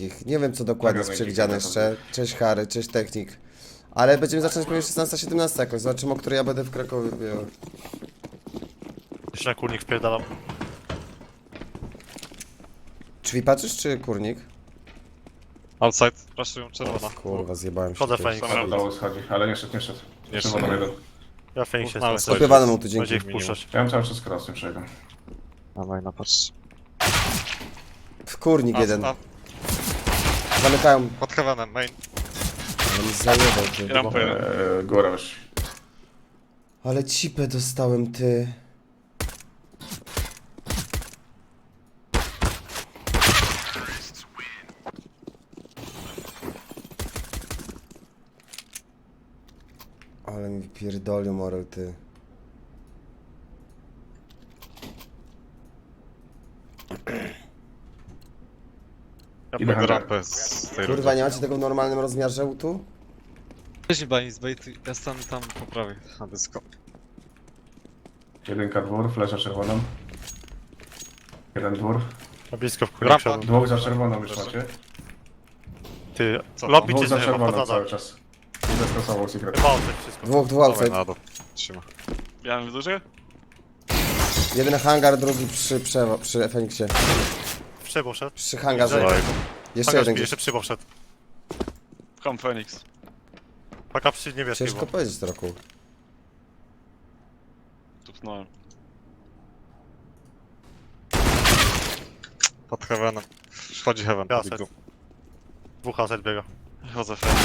wszystkich. Nie wiem co dokładnie jest przewidziane jeszcze. Cześć Harry, cześć Technik. Ale będziemy zaczynać pewnie 16-17 jakoś. Zobaczymy, o której ja będę w Krakowie. Jeszcze na kurnik wpierdalam. Drzwi patrzysz czy kurnik? Outside, raszują czerwona. Kurwa, zjebałem się. Chodzę tutaj. Feniks. Sam dołu schodzi, ale nie szedł, nie szedł. Nie szedł. jeden. Ja Feniks outside. Kopiowany mu tu Będzie dzięki. ich puszczać. Ja mam cały czas nie przejdę. Dawaj, na patrz. W kurnik A, jeden. a, Zamykają. pod heavenem, main. Ale mi zajebał ty. Eee, góra już. Ale cipę dostałem ty. Ale mi pierdolił morel ty. Ja rampę z tej Kurwa, rundy. nie macie tego w normalnym rozmiarze tu? Weź bani z baitu, ja stanę tam po prawej, na dysko. Jedynka dwór, flesza czerwoną. Jeden dwór. Na blisko w Rampa. szedłem. Dwóch za czerwoną już macie. Ty, Co lobby Dwóch cię za czerwoną cały czas. I zestosował secret. Chyba wszystko. Dwóch, dwóch Dawaj outside. na dół. Trzyma. Miałem duży? Jeden hangar, drugi przy, przewo, przy Feniksie. Przebo szedł. Przy hangarze. Jeszcze Hangar jeden gdzieś. jeszcze przybo wszedł. Kam Phoenix. Paka przy niebieskim. Ciężko powiedzieć trochę. Tupnąłem. Pod heavenem. Wchodzi heaven, Ja set. Dwóch outside biega. Chodzę Phoenix.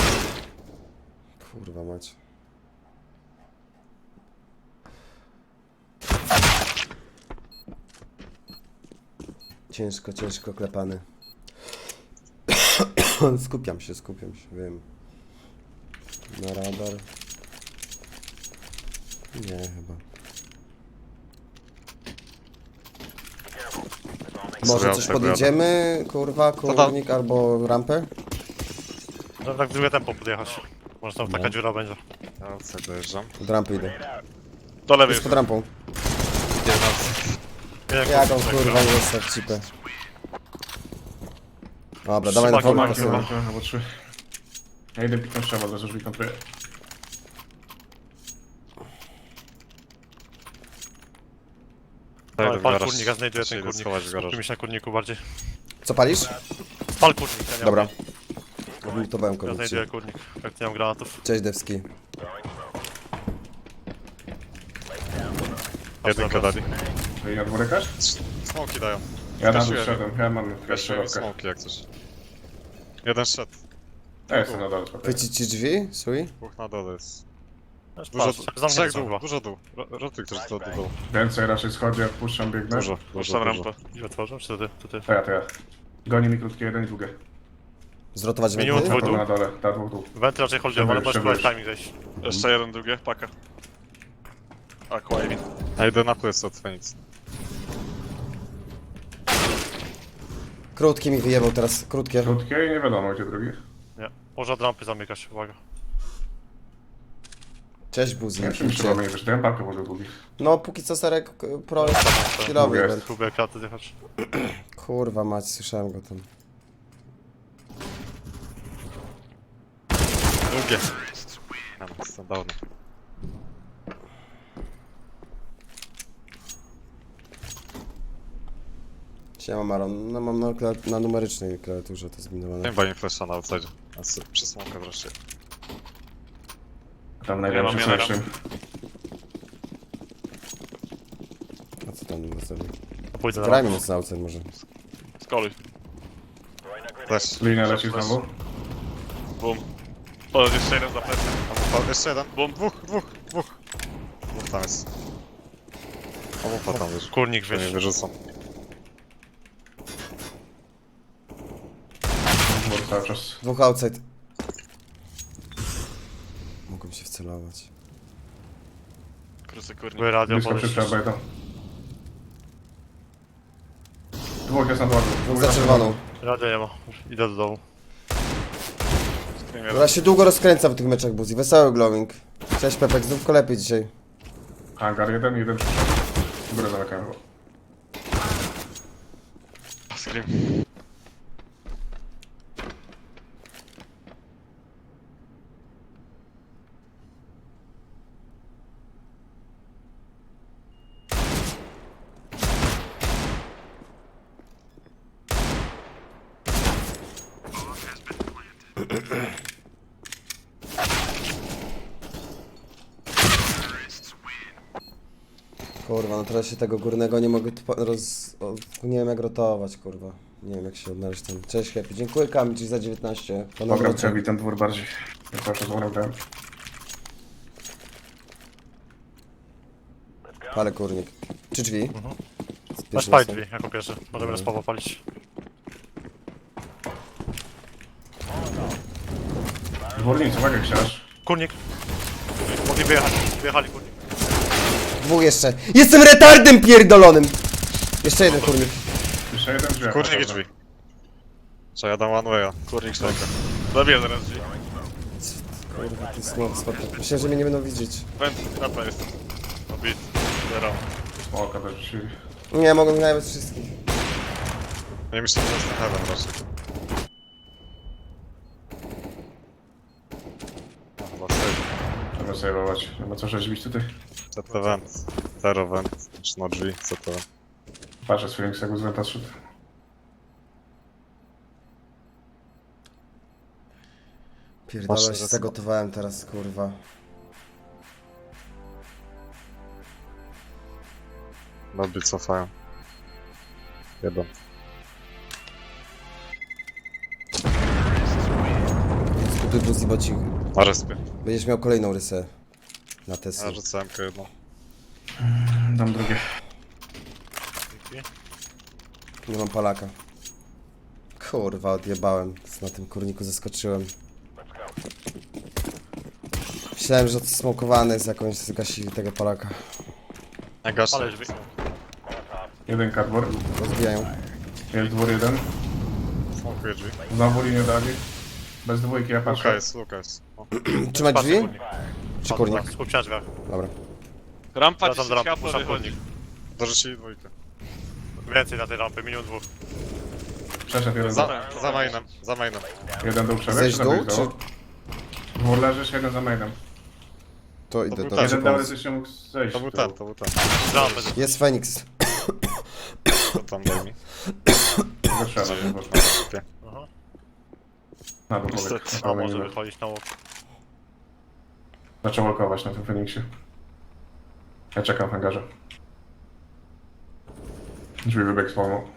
Kurwa mać. Ciężko, ciężko klepany. skupiam się, skupiam się, wiem. Na radar. Nie, chyba. Może Sobie coś podjedziemy, kurwa, kurnik albo rampę? No tak w drugie tempo podjechać. Może tam taka No. dziura będzie. Ja outside dojeżdżam. Od rampy idę. Do lewej Jest pod rampą. Jeden outside. Jak tak, kurwa nie cipę. Dobra, dawaj na formę albo trzy. Ja idę piknąć trzeba, zaraz drzwi kontruję. Ale do pal garażu. kurnik, ja znajduję ten kurnik. w. Skupmy się na kurniku bardziej. Co palisz? Pal kurnik, ja nie Dobra. Odmutowałem ja kogoś. znajduję kurnik, jak nie mam granatów. Cześć Dewski. Jedynkę dali. Czyli na dwórekasz? Smoki dają. Ja na dół szedłem, ja mam Weźmy jeszcze smoki jak coś. Jeden szedł. Ja jestem na dole, spokojnie. Chwycić ci drzwi? Sui? Dwóch na dole jest. Patrz, Dużo, patrz, trzech dół, chyba. dużo dół. Ro- Rotuj ktoś do dół. Więcej raczej schodzi, jak puszczam, biegnę. Dużo, dużo, Puszczam dużo. rampę. I otworzą, czy to ty? To ty. To ja, to ja. Goni mi krótkie jeden i długie. Zrotować Minimum dwóch. To na dole, ta dwóch dół. Wenty raczej holdują, ale próbować już. timing zejść. Jeszcze jeden drugie, paka. A, Quavi. A idę na płyc od Feniks. Krótki mi wyjebał teraz, krótkie. Krótkie i nie wiadomo gdzie drugi. Nie. Może od rampy zamykać, uwaga. Cześć Buzi. Nie wiem, czy nie wyszedłem, pakę może długich. No póki co Serek k- pro jest chwilowy Mówię. event. Próbuję kraty zjechać. Kurwa mać, słyszałem go tam. Drugie. Ja mam standardy. Siema Maron, no mam na, kla- na numerycznej klawiaturze to. Nie bani flasha na outside. A s- Przez smoka wreszcie. Tam Ja najlepszy mam słyszy. A co tam na sobie? Pójdę na Grajmy mocno outside może. Skoluj. Flash. Linia leci znowu. Boom. O, jeszcze jeden za plecy. Obupa, jeszcze jeden. Bum. Dwóch, dwóch, dwóch. Dwóch tam jest. Obupa tam leży. Kurnik nie wyrzucam. Dwór cały czas. Dwóch outside. Mogłem się wcelować. Krysy kurnik. Radio Blisko beta. Dwóch jest na dole. Dwóch za czerwoną. Radio nie ma. Idę do dołu. Scream Dobra, się długo rozkręca w tych meczach Buzi. Wesoły glowing. Cześć Pepek, znów lepiej dzisiaj. Hangar jeden, jeden przyszedł. Górę. Scream. Kurwa, no teraz się tego górnego nie mogę roz... O, nie wiem jak rotować, kurwa. Nie wiem jak się odnaleźć tam. Cześć Happy, dziękuję Kamil ci za 19. Pana Pogram Wroczek. Heavy ten dwór bardziej. Ja cały czas wolę grałem. Palę kurnik. Czy drzwi? Masz pierwszym paj drzwi jako pierwszy. Możemy respawa palić. Dwórnicy, uwaga, książ. Kurnik. Mogli wyjechać. Wyjechali kurnik. Dwóch jeszcze. Jestem retardem pierdolonym! Jeszcze jeden kurnik. Jeszcze jeden drzwi. Kurnik i drzwi. Co ja dam one way'a. Kurnik smoka. Zabiję zaraz drzwi. Kurwa, ty smok. Myślałem, że mnie nie będą widzieć. Węd, napa jest. Obit. Zero. Smoka też drzwi. Nie, mogą mi nawet wszystkich. Nie myślę, że jest na heaven raczej. No chyba safe. Trzeba saveować. Nie ma co rzeźbić tutaj. CT vent. Zero vent. Znaczy no drzwi. CT vent. Patrzę swoim jak z wenta szedł. Pierdolę Masz się zagotowałem teraz, kurwa. Lobby cofają. Jeden. Bluzy bocik. Na respie. Będziesz miał kolejną rysę. Na Ja Tesla. rzucałem jedną. Dam drugie. Dzięki. Nie mam palaka. Kurwa, odjebałem. Na tym kurniku zaskoczyłem. Myślałem, że odsmokowany jest jakąś, zgasili tego palaka. Nie gaszę. Ale drzwi. Jeden dwór. Rozbijają. Jest dwór jeden. Smokuję drzwi. Znowu linię dali. Bez dwójki ja Luka patrzę. jest, Luka jest. O. Trzymać drzwi? Czy kurnik? Tak, skup się na drzwiach. Dobra. Rampa Wracam 10 do rampy, HP puszczam wychodzi. kurnik. Dorzucili dwójkę. Więcej na tej rampy, minimum dwóch. Przeszedł jeden. Za, za mainem, za mainem. Jeden dół przebieg. Zejść dół, czy... Dwór leżysz, jeden za mainem. To idę był do ten. Jeden pomóc. teoretycznie mógł zejść. To był dół. ten, to był ten. Rampę. Jest Feniks. To tam daj mi. Wyszedł. Aha. Na dół Niestety, a może wychodzić na łuk. Zaczął walkować na tym Feniksie. Ja czekam w hangarze. Drzwi wybieg spawnu.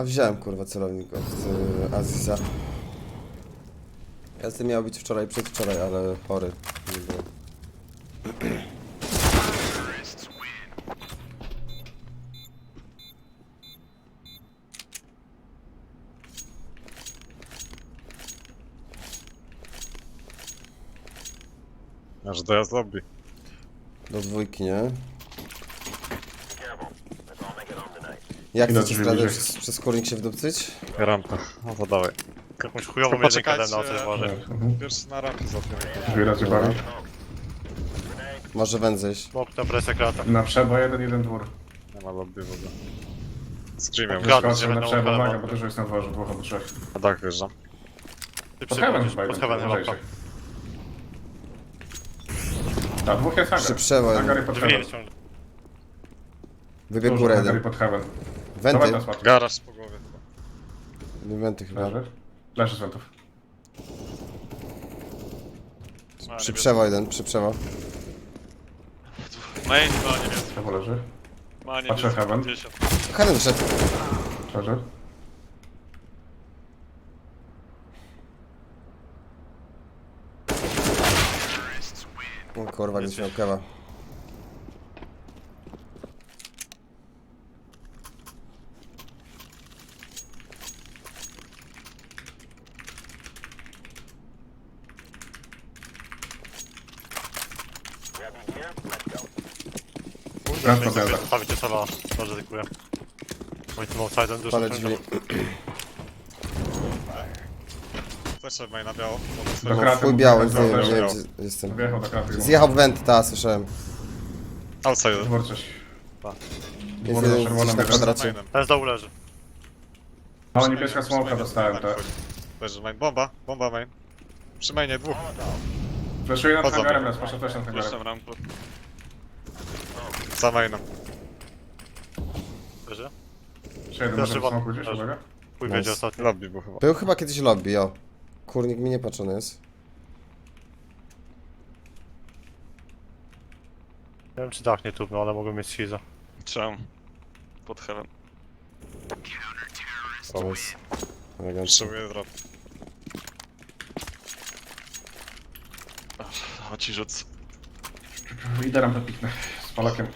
A wziąłem kurwa celownik od y, Aziza. Jasny miał być wczoraj, przedwczoraj, ale chory. Nie było. Aż dojazd lobby. Do dwójki, nie? Jak stradę bliżej? przez, przez kurnik się wdupcyć? Rampa. No to dawaj. Jakąś chujową jedynkę na uważaj. Mhm. Pierwszy na rampie złapiemy. Drzwi rozjebali. Może wędzejść. Smok na presję krata. Na przeba jeden, jeden dwór. Nie ma lobby w ogóle. Screamem. Kradł. Wyskoczył na będą przeba, ukradać uwaga, bombę. bo dużo jest na dworze, dwóch albo trzech. Na dach wjeżdżam. Ty Pod heaven przychodzisz, chyba pod jeden, heaven chyba. Tak, dwóch jest hangar. Przy przełom. Hangar i pod Drzwi heaven. jest ciągle. Wybiegł Dużo górę hangar i jeden. pod heaven. Wenty. Dawaj. Garaż po głowie chyba. Wenty chyba. Leży. Leży z wentów. A, Przy nie przewo jeden, przy przewo. Main ma niebieski. Prawo leży. Ma Patrzę niebieski. heaven. 50. Heaven wszedł. Leży. O kurwa, nie miał kewa. Wiem, podjada. Zostawicie sala. Dobrze, dziękuję. Moim tym outside'em dużo Palę drzwi. Main na biało. Do kraty. Chuj biały, nie wiem, wejść, nie wiem miał. gdzie jestem. Wjechał do kraty. Zjechał w wenty, ta, słyszałem. Outside. Dwór coś. Jest Dwór na jeden czerwoną gdzieś na bierze. kwadracie. Mainem. Ten z dołu leży. O, niebieska smoka dostałem, tak. Leży main. Bomba, bomba main. Przy mainie dwóch. Flashuję nad hangarem raz, proszę też nad hangarem. rampę. Za mainem. Leży? Jeszcze jeden Też może w chyba- smoku gdzieś, leży. uwaga. Chuj Nice. wiedzie ostatnio. Lobby był chyba. Był chyba kiedyś lobby, jo. Kurnik mi nie patrzony jest. Nie wiem czy dach nie tupnął, ale mogą mieć schiza. Trzymam. Pod heaven. Nice. Elegancko. Potrzebuję drop. Chodź ci rzuc. Idę rampę piknę. Z palakiem.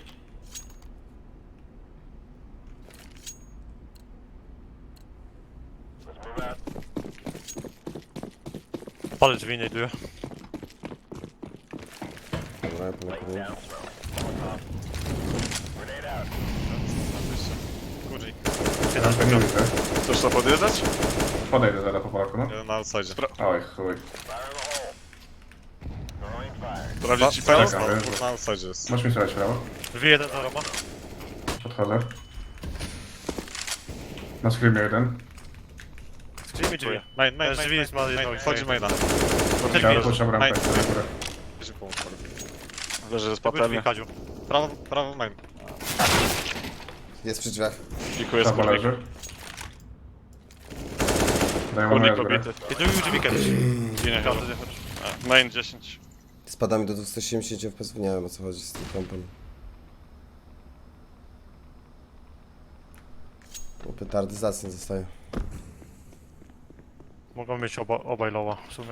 Palę drzwi, idę. Dobra, ja penetuję. Kurnik. Rampę nie widzę. Chcesz to podjeżdżać? Podejdę zaraz po palaku, no. Jeden na outside. Oj, chuj. Sprawdzić ci Dwóch na outside jest. Możesz mi strzelać w prawo. Drzwi jeden za Roma. Podchodzę. Na screamie jeden. Screamy drzwi. Main, main, main, drzwi main, z małej main. nogi. Wchodzi maina. Ja Drzwi. puszczam rampę Main. na górę. Leży z drzwi, patelni. Kadziu. Prawo, prawo main. Jest przy drzwiach. Dziękuję, Prawo skurnik. leży. Daję mu na górę. pobity. I drugi drzwi kiedyś. Ginie chyba. A, Main 10. Spadamy do 270 FPS, nie wiem o co chodzi z tym kompem. O, Petardy zacnie zostaje. Mogą mieć oba, obaj lowa w sumie.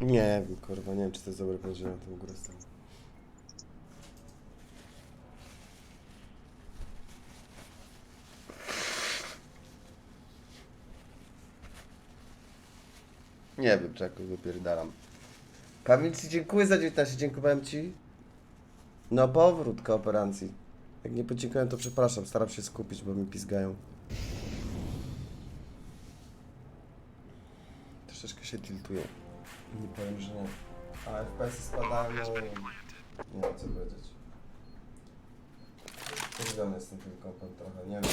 Nie wiem, kurwa, nie wiem czy to jest dobre powiedzieć na tą górę stąd. Nie wiem, jakoś wypierdalam. Kamil, ci dziękuję za 19, dziękowałem ci. No powrót kooperacji. Jak nie podziękowałem, to przepraszam, staram się skupić, bo mi pizgają. Troszeczkę się tiltuję. Nie powiem, że nie. A FPS-y spadają, no nie wiem co powiedzieć. Podziwiony jestem tym kompem trochę, nie wiem.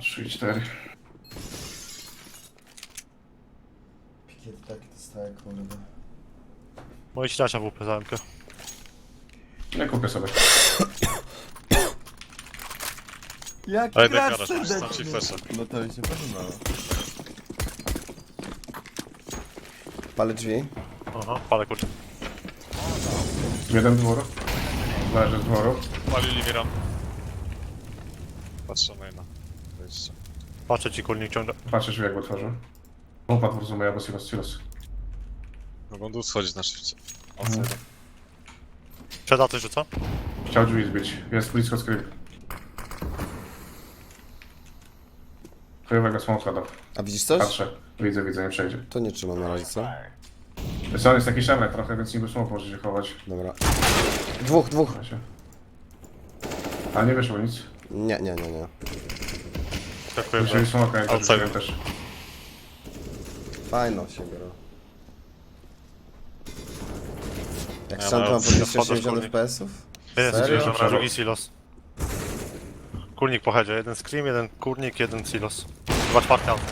3 i 4. Pikiety takie dostaję, kurwa. Moi ściacia WP zamkę. Ja kupię sobie. Jaki Ale tam ci. No to mi się podobało. Palę drzwi. Aha, palę kurczę. Jeden dwór. Leży z dworu. Palili mi ramp. Patrzę maina. Wyjście. Patrzę ci kulnik ciągle. Patrzę drzwi jak otworzę. Upadł w rozumie, albo silos, silos. Mogą tu schodzić na szybcie. Outside. Przeda coś rzuca? Chciał drzwi zbić. Jest blisko scream. Chujowego smoka dał. A widzisz coś? Patrzę. Widzę, widzę, nie przejdzie. To nie trzymam na razie, co? Wiesz co, on jest taki szemek trochę, więc niby smok może się chować. Dobra. Dwóch, dwóch. Ale nie wyszło nic. Nie, nie, nie, nie. Dziękuję. Jeżeli smoka, jak Outside. to też. Fajno się biorą. Jak Ja mam mam podnieść wchodzę w 80 kurnik. FPS-ów? Jeden Serio? drugi silos. Kurnik po headzie. Jeden scream, jeden kurnik, jeden silos. Dwa czwarte auto.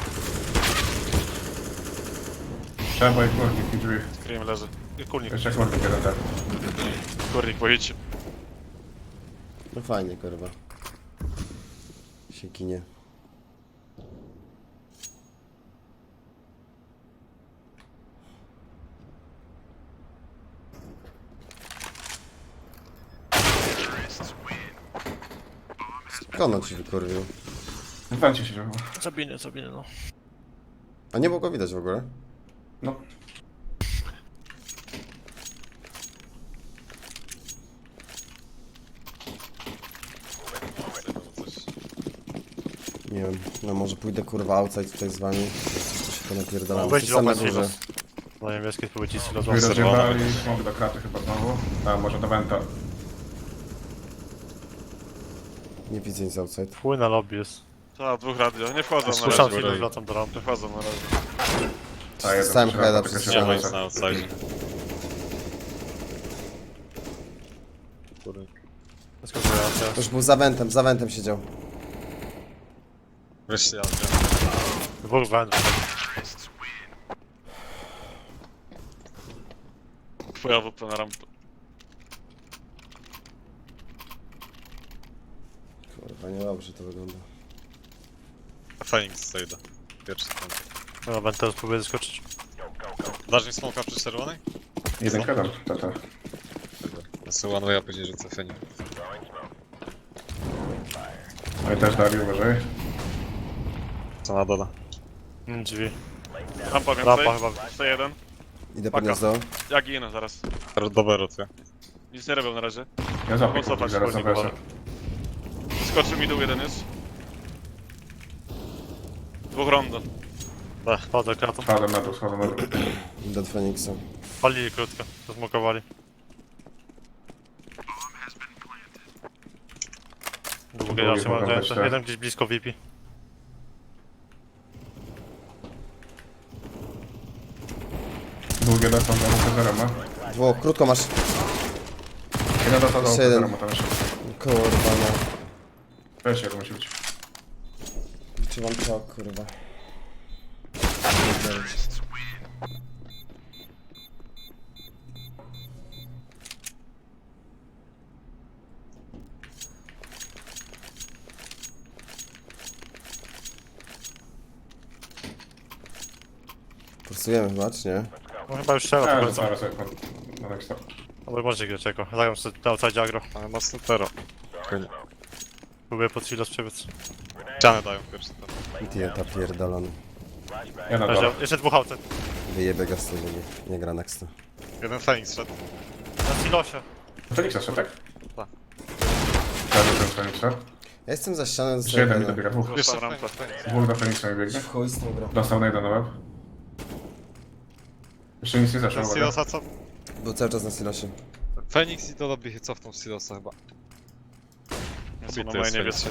Trzeba i kurnik i drzwi. Cream leży. I kurnik. Jeszcze kurnik jeden tak. Kurnik po hicie. No fajnie, kurwa. Się kinie. Kono ci wykurwił. W wencie się chyba. Zabiny, zabiny, no. A nie było go widać w ogóle. No. Nie wiem, no może pójdę kurwa outside tutaj z wami. Tu się ponapierdalam. Wejdź Jestem na złapać górze. silos. Na niebieskie spróbuj ci silos. Rozjebali, smok do kraty chyba znowu. A może do wenta. Nie widzę nic outside. Chuj na lobby jest. Ta, dwóch radio. Nie wchodzą na Słyszałem razie. chwilę, wracam do Nie rampy. wchodzą na razie. A jeden Stałem przyszedł, heada tylko przez się Nie ma nic na outside. Teraz. Już był za wentem, za wentem siedział. Wreszcie ja wiem. Dwóch. Twój AWP na rampę. Kurwa, niedobrze to wygląda. Phoenix zejdę. Pierwszy tam. No, będę teraz próbuję zaskoczyć. Dasz mi smoka przy czerwonej? Jeden kadam, tata. Ja sobie one way, a później rzucę. No i też Dari, uważaj. Co na dole? Mm, Drzwi. Rampa więcej. Rampa chyba. Jeszcze jeden. Idę Paka. pod gniazdo. Ja ginę zaraz. Dobre rotuję. Nic nie robią na razie. Ja Mocno zaraz tak, zapraszam. Skoczył mi dół jeden jest. Dwóch rondo. Chodzę kratą. Spadam na dół, spadam na dół. Idę od Feniksa. Palili krótko. Zasmokowali. Długie Długie raczej mam mogą być, jeden, tak. jeden gdzieś blisko VP. Długie dostał do zero ma. Dwóch, krótko masz. Jeden dostał do Jeszcze jeden. zero ma tam jeszcze. Kurwa, no. Weź jeden musi być. Czy mam to, kurwa. Forsujemy chyba, czy nie? No chyba już Ja do końca. zaraz jak pan. Na next stop. Albo może grać jako. Zagram sobie na outside agro. Ale mocno tero. Spokojnie. Próbuję pod silos przebiec. Ścianę dają pierwszy tam. Idiota pierdolony. Ja na Jeszcze, dole. jeszcze dwóch outside. Wyjebie go z tego, nie, nie gra nextu. Jeden Phoenix szedł. Na silosie. Feniksa szedł, tak? Tak. Prawie ten Feniksa. Ja jestem za ścianą, Jeszcze jeden mi dobiega, dwóch. Jeszcze Phoenix. Dwóch do Feniksa mi biegnie. Chuj z tą grą. Dostał na jeden na łeb. Jeszcze nic nie zeszło, Ten uwaga. silosa co? Był cały czas na silosie. Phoenix i to lobby cofnął z silosa chyba. Są na Bity moje jest niebieskie.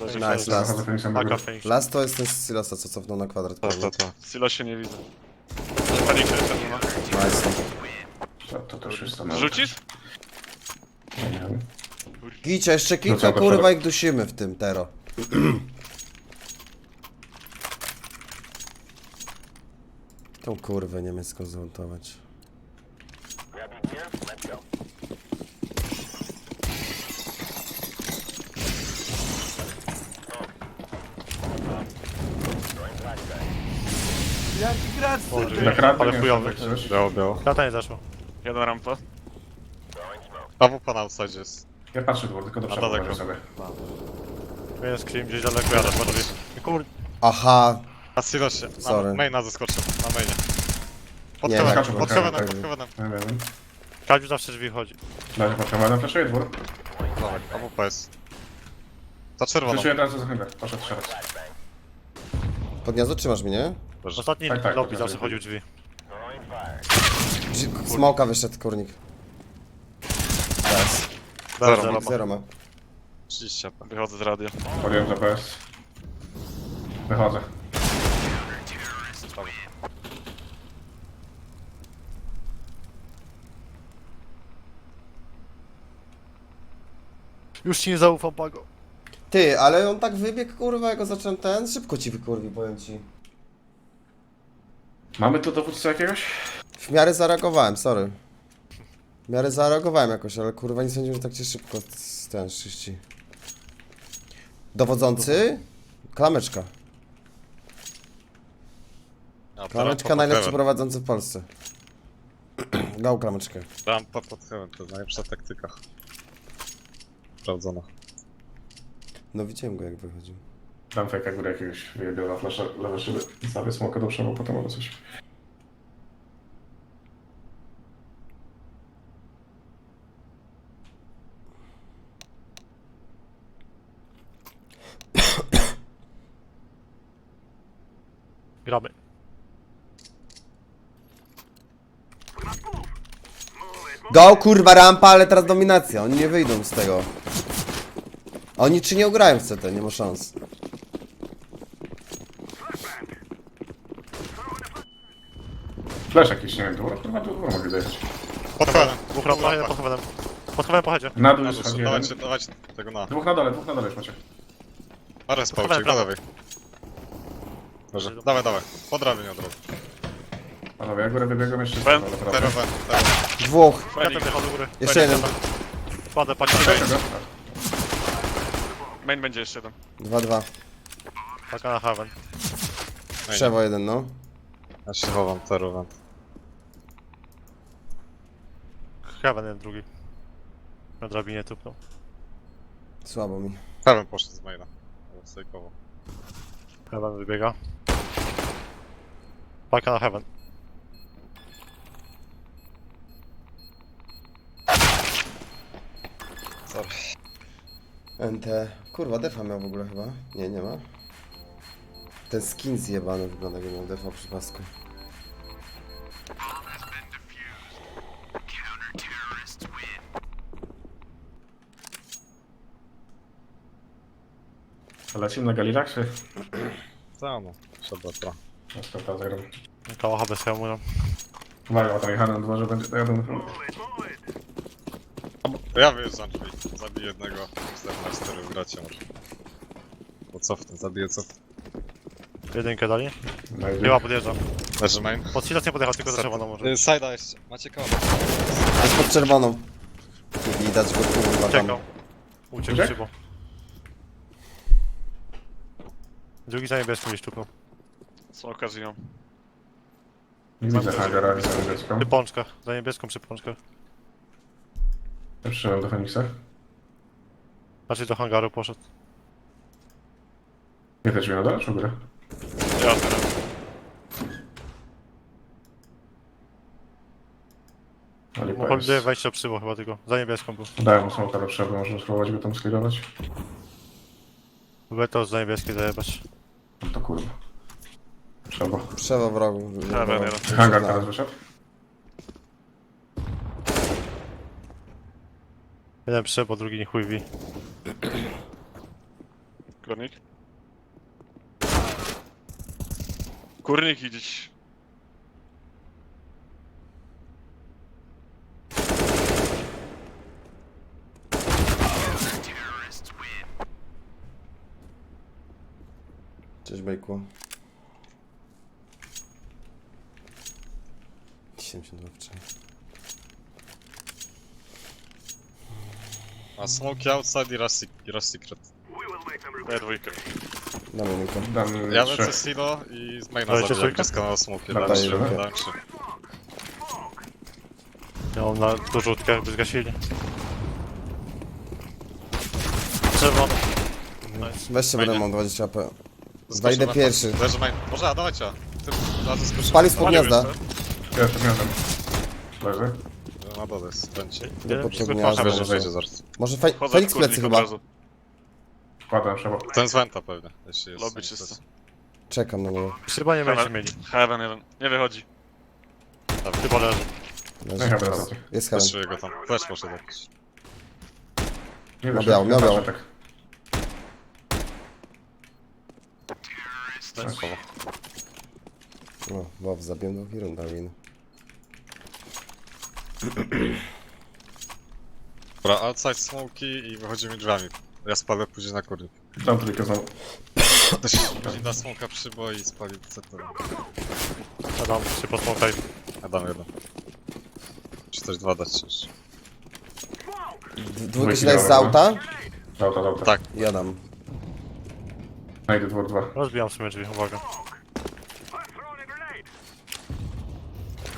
Nice, Zachodzę last. Taka. Last to jest ten z silosa, co cofnął na kwadrat. Tak, tak, tak. W silosie nie widzę. Panik jeszcze nie ma. Nice. To, to też jest to Rzucisz? Nie wiem. Jeszcze No kilka kurwa szereg. ich dusimy w tym tero. Tą kurwę niemiecką zmontować. Na kratę Ale nie chujowy. wiem, jak coś. Biało, biało. Krata nie zeszło. Jeden rampa. AWP na outside jest. Ja patrzę dwóch, tylko do przodu daleko. uważaj sobie. Jeden scream gdzieś daleko jadę po drzwi. Kur... Aha, Na silosie. Sorry. Na maina zeskoczę. Na mainie. Pod Nie, heavenem, skaczę pod heavenem, heaven, pod tak. heavenem. Nie wiem. Kadziu zawsze drzwi chodzi. Dajcie potrzebę, flaszuję dwór. Tak, AWP jest. Ta czerwona. Flaszuję od razu za chwilę. Poszedł jeszcze raz. pod gniazdo trzymasz mnie? Boże. Ostatni Tak, tak, lobby tak, zawsze tak. chodził drzwi. Dzi- Smoka wyszedł kurnik. Zero, Zero. zero. Zero ma. 30 AP. Wychodzę z radia. Podjąłem za PS. Wychodzę. Już ci nie zaufam, Pago. Ty, ale on tak wybiegł kurwa, jak go zacząłem ten, szybko ci wykurwi, powiem ci. Mamy tu dowódcę jakiegoś? W miarę zareagowałem, sorry. W miarę zareagowałem jakoś, ale kurwa nie sądziłem, że tak cię szybko z- ten czyści. Dowodzący? Klameczka. To Klameczka najlepszy prowadzący w Polsce. Gał klameczkę. Rampa pod heaven, to najlepsza taktyka. Sprawdzona. No widziałem go jak wychodził. Dam fejka górę jakiegoś wyjebiał na flaszę lewe szyby. Stawię smoka do przodu, potem albo coś. Gramy. Go kurwa rampa, ale teraz dominacja. Oni nie wyjdą z tego. Oni czy nie ugrają w CT, nie ma szans. Flash jakiś, nie wiem, dwór, kurwa, dwór mogę zajechać. Pod. Dwóch jeden pod heavenem. Pod heavenem pochodzie. Na dół Na już jeden. Dawajcie, dawajcie tego na. Dwóch na dole, dwóch na dole już macie. Na uciek do heavenem, lewej. Dobrze, dawaj, dawaj. Po drabinie od razu. Panowie, ja górę wybiegłem jeszcze Ben, prawda. wen, zero. Dwóch. Ja wjechał do góry. Jeszcze jeden. Kładę paki. Czego? Main będzie jeszcze jeden. Dwa, dwa. Paka na heaven. No i Krzewo jeden, no. Ja się chowam, zero, Heaven jeden drugi. Na drabinie tupnął. Słabo mi. Heaven poszedł z maina. Sejkowo. Heaven wybiega. Paka na heaven. Sorry. NT. Kurwa, defa miał w ogóle chyba. Nie, nie ma. Ten skin zjebany wygląda, jak miał defa przy pasku. Lecimy na galilach, czy? Tak, no. Trzeba to. Na starta zagram. Koło HB sobie mówią. Uwaga, bo tam jechałem dworze, będzie. To ja wyjeżdżam drzwi. Zabiję jednego. 4 na 4 gracie może. Bo cofnę, zabiję cofnę. Jedynkę dali. Chyba podjeżdżam. Leży main. Pod silos nie podjechał, tylko za czerwoną może. Y, Sajda jeszcze. Macie koło. Jest pod czerwoną. Widać go kurwa tam. Uciekał. Uciekł Uciekł? szybą. Drugi za niebieskim gdzieś tupnął. Są okazją. Nie widzę hangara, widzę niebieską. Przy pączkach. Za niebieską przy pączkach. Ja przyszedłem do Feniksa. Znaczy do hangaru poszedł. Nie te drzwi na dole, czy u górę? Ja teraz. Ale Mógł PS. wejście przybo chyba tylko. Za niebieską był. Dałem mu smoka do przerwy, można spróbować go tam sklirować. Próbuję to z niebieskiej zajebać. No to kurwa. Trzeba. Przewo w rogu. Heaven jeden. Hangar teraz wyszedł. Jeden przybo, drugi nie chuj wi. Kurnik. Kurnik i gdzieś. Cześć Bejku. 72 wczoraj. A smoke outside i rush, sec- i rush secret. Ja dwójkę. Damy minutę. Dam Ja lecę silo i z maina Dajecie zabiję trójkę? przez kanał smoke. Trzy, trzy. Ja mam na dorzutkę, by zgasili. Czerwony. Nice. Weźcie Fajnie. będę mam 20 AP. Na- pierwszy. Leży main. Może, a dawajcie. Ty, a ty skoczysz. Spali spod gniazda. Ja przedmiotem. Leży. Na dole jest, pączkach Wejdzie, może. wejdzie zaraz. Może fe Felix plecy chyba. Wkładam trzeba. Ten z Venta pewnie, jeśli jest. Lobby czysto. Czekam na niego. Chyba nie będziecie mieli. Heaven jeden. Nie wychodzi. Chyba leży. Leży. Nie chyba ostatni. Jest heaven. Patrzyłem go tam. Flash poszedł jakiś. Nie miał tak. No, wow, zabiłem do Hirunda win. Dobra, outside smoki i wychodzimy drzwiami. Ja spalę później na kurnik. Tam trójkę znowu. To się później da smoka przybo i spali sektorem. Adam, się posmokaj. Ja dam jeden. Czy też dwa dać jeszcze. Dwójki daje z auta? Dobra, dobra. Tak. Ja dam. Najdę dwór dwa. Rozbijam sobie drzwi, uwaga.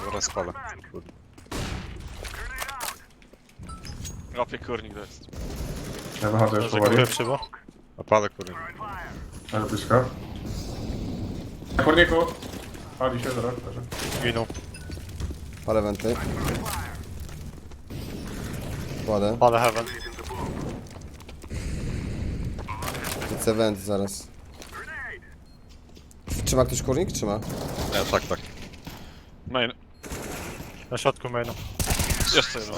Zaraz spalę. Kurnik. Łapie kurnik to jest. Ja wychodzę już powoli. Dziękuję przybo. Opalę kurnik. Ale blisko. Na kurniku. Pali się, zaraz. leży. Ginął. Parę wenty. Kładę. Ale heaven. Widzę wenty zaraz. Trzyma ktoś kurnik? Trzyma. Ja, tak, tak. Main. Na środku mainu. Jeszcze jeden.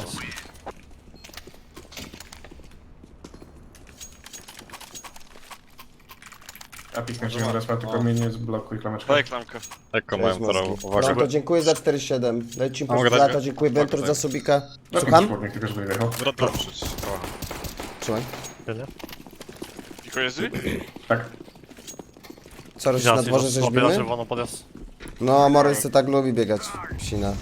A piknę cię raz, tylko mnie nie zblokuj klameczkę. Daj klamkę. Eko mają teraz, uwaga. Pronto, dziękuję za 4,7. Leci A mogę po dać dziękuję Mogę dać. za subika. No, Słucham? Kurnik, tylko żeby trochę. Trzymaj. Jest? Tak. Co, Idzie na dworze, silos, żeś obiera bimy? czerwoną podjazd. No, Morris to tak lubi biegać. Psina.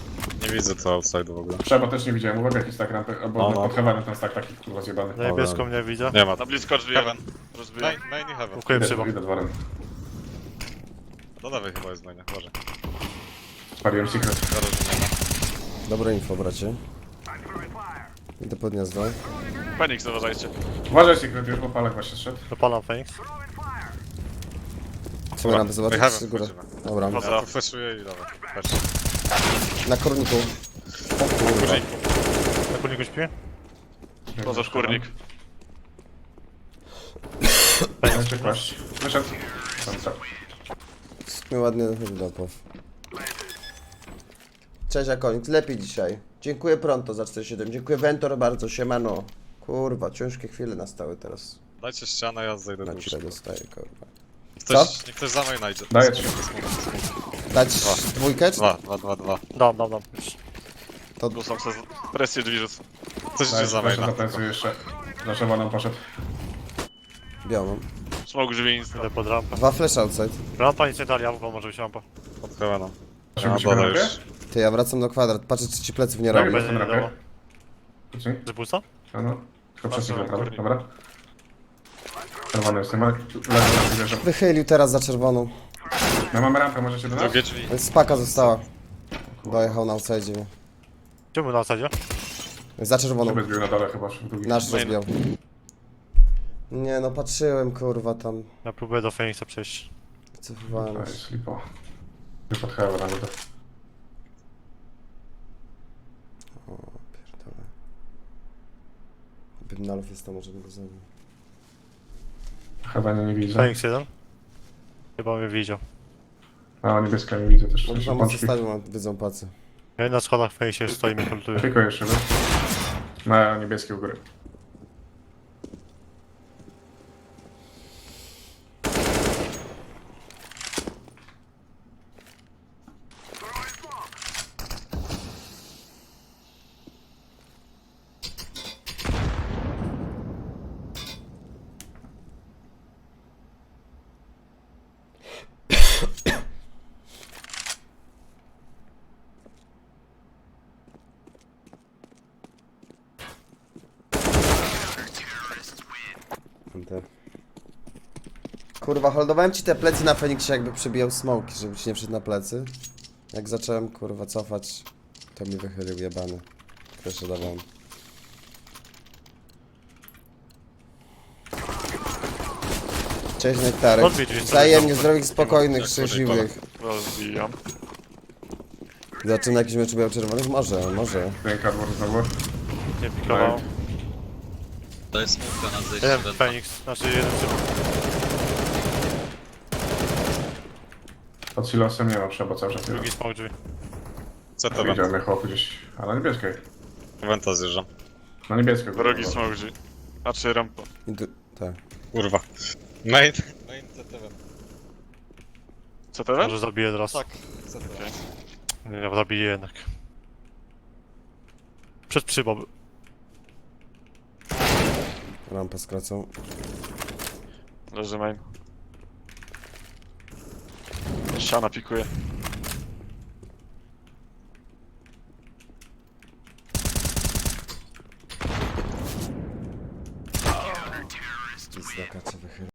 Nie widzę to outside'u w ogóle. Trzeba też nie widziałem. Uwaga, jakiś tak rampy, albo No, no, no. pod heavenem ten stack taki kurwa zjebany. Na niebieską nie widzę. Nie ma. Na blisko drzwi. Heaven. Rozbiję. Main, main i heaven. Dziękuję Idę, przybo. idę dworem. Do lewej chyba jest main, może. Spaliłem secret. Zaraz, że nie ma. Dobre info, bracie. Idę pod gniazdo. Fenix, uważajcie. Uważaj secret, już po palach właśnie szedł. Dopalam Trzeba rampę zobaczyć góry. wchodzimy. Dobra. Chodzę. Ja tu flashuję i dawaj. Patrz. Na korniku. O kurwa. Na kurniku śpi? Poza szkurnik. Jeszcze kłaść. Wyszedł. Tak. Mnie ładnie wygląda pow. Cześć Akonik, lepiej dzisiaj. Dziękuję Pronto za 47. Dziękuję Ventor bardzo, siemano. Kurwa, ciężkie chwile nastały teraz. Dajcie ścianę, ja zejdę do Na łóżka. chwilę dostaję, kurwa. Ktoś, niech ktoś za main idzie. Daję ci. Dać dwójkę? Czy... Dwa, dwa, dwa, dwa. Dam, dam, dam. Rzucam sobie presję drzwi rzucę. Ktoś idzie za maina. zapensuj jeszcze. Za czerwoną poszedł. Białą. Smoke drzwi insta. Idę pod rampę. Dwa flash outside. Rampa nic nie dali, albo może być rampa. Czy Ja musimy dole rampę? już. Ty, ja wracam do kwadrat. Patrzę, czy ci pleców nie Tak, na Będzie rampie. Kucy? Zbusta? No, no. Tylko Patrzę. Dobra. Czerwony jestem, ale leży na wieżę. Wychylił teraz za czerwoną. No mamy rampę, możecie do nas? Drugie drzwi. Spaka została. Dojechał na outside. mnie. Czemu na zasadzie? Za czerwoną. Żeby zbił na dole chyba, drugi. Nasz rozbiał. Nie no, patrzyłem kurwa tam. Ja próbuję do Phoenixa przejść. Wycofywałem To się. jest lipo. Nie heaven, ale to... O, pierdolę. Bymnalów jest tam, możemy go zabić. Heavenie nie widzę. Phoenix jeden? Chyba mnie widział. A, niebieska nie widzę też. Może tam pączki. zostawił, mam wiedzą pacy. Ja na schodach Phoenixie stoi i mnie kultuje. Tylko jeszcze, wiesz? Na niebieskie u góry. Te. Kurwa, holdowałem ci te plecy na Feniksie, jakby przybijał smoki, żeby ci nie wszedł na plecy. Jak zacząłem kurwa cofać, to mi wychylił jebany. Proszę dawałem. Cześć Nektarek. Odbij drzwi, Wzajemnie, sobie zdrowych, spokojnych, Jak szczęśliwych. Rozbijam. Zaczyna jakiś mecz biał czerwonych? Może, może. Ręka dwór znowu. Nie pikował. To jest smutne na zejście Jeden do Phoenix, znaczy jeden. Pod silosem nie ma, trzeba cały czas. drugi smoke drzwi. Co to Widziałem went? chłop gdzieś. A na niebieskiej. Wenta zjeżdżam. Na niebieskiej. Drogi smoke drzwi. Znaczy rampa. I tu, tak. Kurwa. Main. Main CT went. Co teraz? Może zabiję teraz. Tak. CT Nie, ja zabiję jednak. Przed przybą. był. Rampę skracą. Leży main. Ściana pikuje. Pizda, wychylił.